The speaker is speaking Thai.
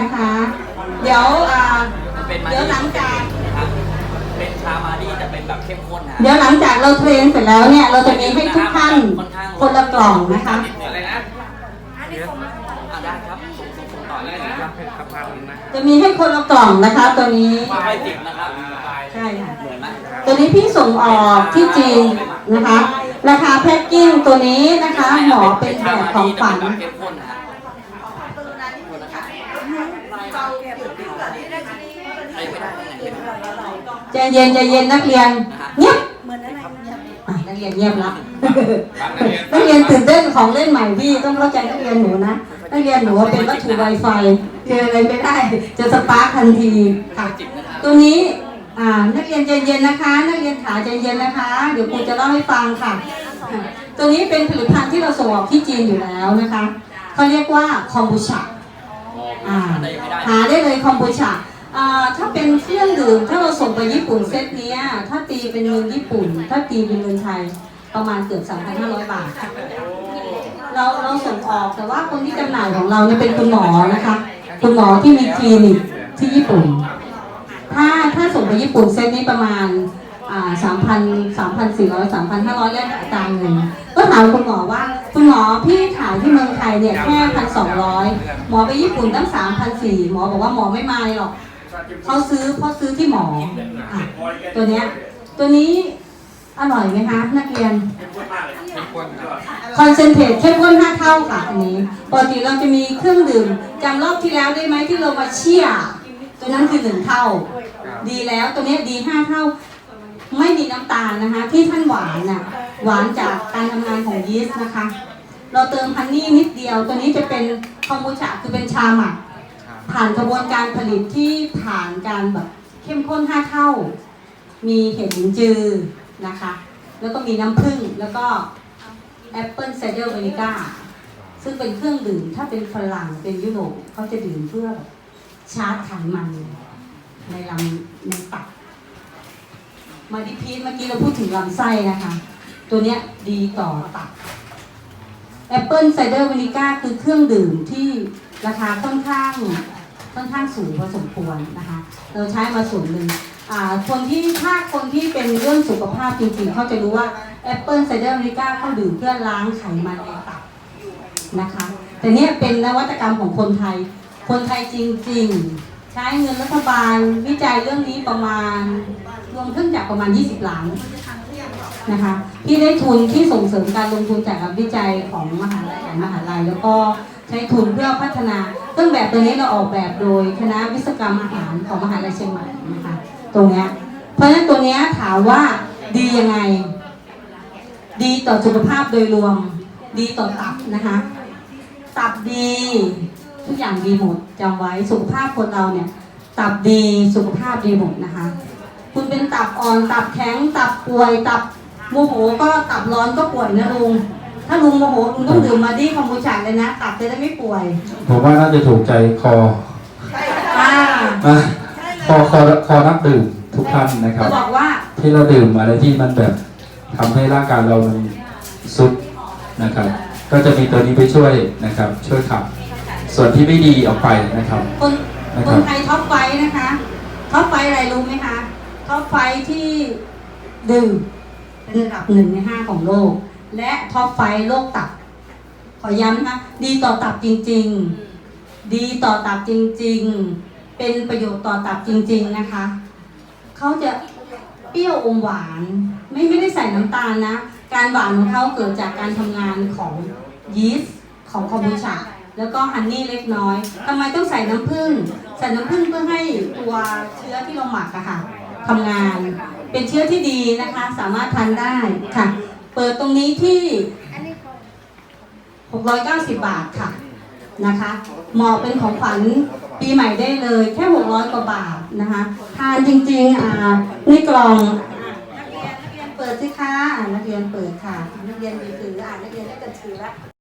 นะคะ เดี๋ยวอ่ามันเป็นมาเดี๋ยวหลังจาก ครับเป็นชามาดี้แต่เป็นแบบเข้มข้นนะเดี๋ยวหลังจากเราเทรนเสร็จแล้วเนี่ย เราจะมีให้ทุกท่านคนละกล่องนะคะ อะไรนะอะได้ครับส่งส่งส่งต่อเลยนะครับจะมีให้คนละกล่องนะคะ ตัวนี้มาไปจิบนะครับใช่ค่ะ เหมือนไหมตัวนี้พี่ส่งออกที่จีนนะคะ ราคาแพ็กกิ้งตัวนี้นะคะหมอเป็นแบบของฝันแบบเข้มข้นนะฮะใครไม่ได้ไหนไม่ได้ ใจเย็นใจเย็นนักเรียนเงียบอะนักเรียนเงียบละนักเรียนตื่นเต้นของเล่นใหม่พี่ต้องเข้าใจนักเรียนหนูนะนักเรียนหนูว่าเป็นวัตถุไวไฟเจออะไรไม่ได้ จะสปาร์คทันทีค่ะจิบนะครับตัวนี้อ่านักเรียนใจเย็นนะคะ นักเรียนขาใจเย็นนะคะ เดี๋ยวครูจะเล่าให้ฟังค่ะ ตัวนี้เป็นผลิตภัณฑ์ที่เราส่งออกที่จีนอยู่แล้วนะคะเขาเรียกว่าคอมบูชาอ่าแต่ยังไม่ได้หาได้เลยคอมบูชาอ่า ถ้าเป็นเครื่องดื่มถ้าเราส่งไปญี่ปุ่นเซตเนี้ย ถ้าตีเป็นเงินญี่ปุ่น ถ้าตีเป็นเงินไทยประมาณเกือบ 3,500 บาท เราเราส่งออกแต่ว่าคนที่จำหน่ายของเราเนี่ยเป็นคุณหมอนะคะ คุณหมอที่มีคลินิกที่ญี่ปุ่น ถ้าถ้าส่งไปญี่ปุ่นเซตนี้ประมาณอ่าสามพันสามพันสี่ร้อยสามพันห้าร้อยแลกกับอัตราเงินก็ถามคุณหมอว่า คุณหมอพี่ขายที่เมืองไทยเนี่ยแค่พันสองร้อยหมอไปญี่ปุ่นตั้งสามพันสี่หมอบอกว่าหมอไม่มาหรอก เขาซื้อเพราะซื้อที่หมออะตัวเนี้ยตัวนี้อร่อยไหมคะนักเรียนคอนเซนเทรตเข้มข้น5เท่าค่ะอันนี้ปกติเราจะมีเครื่องดื่มจำรอบที่แล้วได้ไหมที่เรามาเชี่ยตัวนั้นคือหนึ่งเท่า ดีแล้วตัวนี้ดีห้าเท่า ไม่มีน้ำตาลนะคะ ที่ท่านหวานน่ะหวานจากการทำงานของยีสต์นะคะ เราเติมฮันนี่นิดเดียว ตัวนี้จะเป็นคอมบูชาคือเป็นชาหมัก ผ่านกระบวนการผลิตที่ผ่านการแบบเข้มข้น5เท่า มีเห็ดหินจือนะคะ แล้วก็มีน้ำผึ้งแล้วก็แอปเปิลไซเดอร์เวนิก้าซึ่งเป็นเครื่องดื่มถ้าเป็นฝรั่งเป็นยุโรปเขาจะดื่มเพื่อชาร์จไขมันในลำในตับมาดิพีทเมื่อกี้เราพูดถึงลำไส้นะคะ ตัวเนี้ยดีต่อตับแอปเปิลไซเดอร์เวนิก้าคือเครื่องดื่มที่ราคาค่อนข้าง ค่อนข้างสูงพอสมควรนะคะ เราใช้มาส่วนหนึ่งคนที่ถ้าคนที่เป็นเรื่องสุขภาพจริงๆ เขาจะรู้ว่าแอปเปิลไซเดอร์เวนิก้าเขาดื่มเพื่อล้างไขมันในตับนะคะ แต่เนี่ยเป็นนวัตกรรมของคนไทย คนไทยจริงๆ ใช้เงินรัฐบาลวิจัยเรื่องนี้ประมาณรวมเครื่องจักรประมาณ 20ล้า นะคะที่ได้ทุนที่ส่งเสริมการลงทุนจากการวิจัยของมหาลัยหลายมหาลัย แล้วก็ใช้ทุนเพื่อพัฒนาเครื่องแบบตัวนี้เราออกแบบโดยคณะวิศวกรรมอาหารของมหาลัยเชียงใหม่นะคะตรงเนี้ยเพราะฉะนั้นตัวเนี้ยถามว่าดียังไง ดีต่อสุขภาพโดยรวม ดีต่อตับนะคะ ตับดีทุกอย่างดีหมดจำไว้สุขภาพคนเราเนี่ยตับดีสุขภาพดีหมดนะคะ คุณเป็นตับอ่อนตับแข็งตับป่วยตับ โมโหก็ตับร้อนก็ป่วยนะลุง ถ้าลุงโมโหลุงต้องดื่มมาดีคอมบูชาเลยนะ ตับจะได้ไม่ป่วย ผมว่าน่าจะถูกใจคออ่านะคอคอคอนักดื่มทุกท่านนะครัจะบบอกว่า ที่เราดื่มอะไรที่มันแบบทำให้ร่างกายเรามันสุดนะครับ ก็จะมีตัวนี้ไปช่วยนะครับ ช่วยขับ ส่วนที่ไม่ดีออกไปนะครับ คนนะคครับนไทยท็อปไฟว์นะคะท็อปไฟว์อะไรรู้ไหมคะท็อปไฟว์ที่ดื่ม เป็นระดับหนึ่งในห้าของโลก และท็อปไฟโรคตับ ขอย้ำนะคะดีต่อตับจริง ๆ ดีต่อตับจริง ๆ เป็นประโยชน์ต่อตับจริง ๆนะคะ เขาจะเปรี้ยวอมหวาน ไม่ไม่ได้ใส่น้ำตาลนะ การหวานของเขาเกิดจากการทำงานของยีสต์ของคอมบูชาแล้วก็ฮันนี่เล็กน้อย ทำไมต้องใส่น้ำผึ้ง ใส่น้ำผึ้งเพื่อให้ตัวเชื้อที่เราหมักอะค่ะทำงาน เป็นเชื้อที่ดีนะคะ สามารถทานได้ค่ะ เปิดตรงนี้ที่ 690 บาทค่ะนะคะเหมาะเป็นของขวัญปีใหม่ได้เลยแค่ 600 กว่าบาทนะคะทานจริงๆอ่าในกล่องนักเรียนเปิดสิคะอ่านักเรียนเปิดค่ะ นักเรียนมีถืออ่านักเรียนได้กระถือละ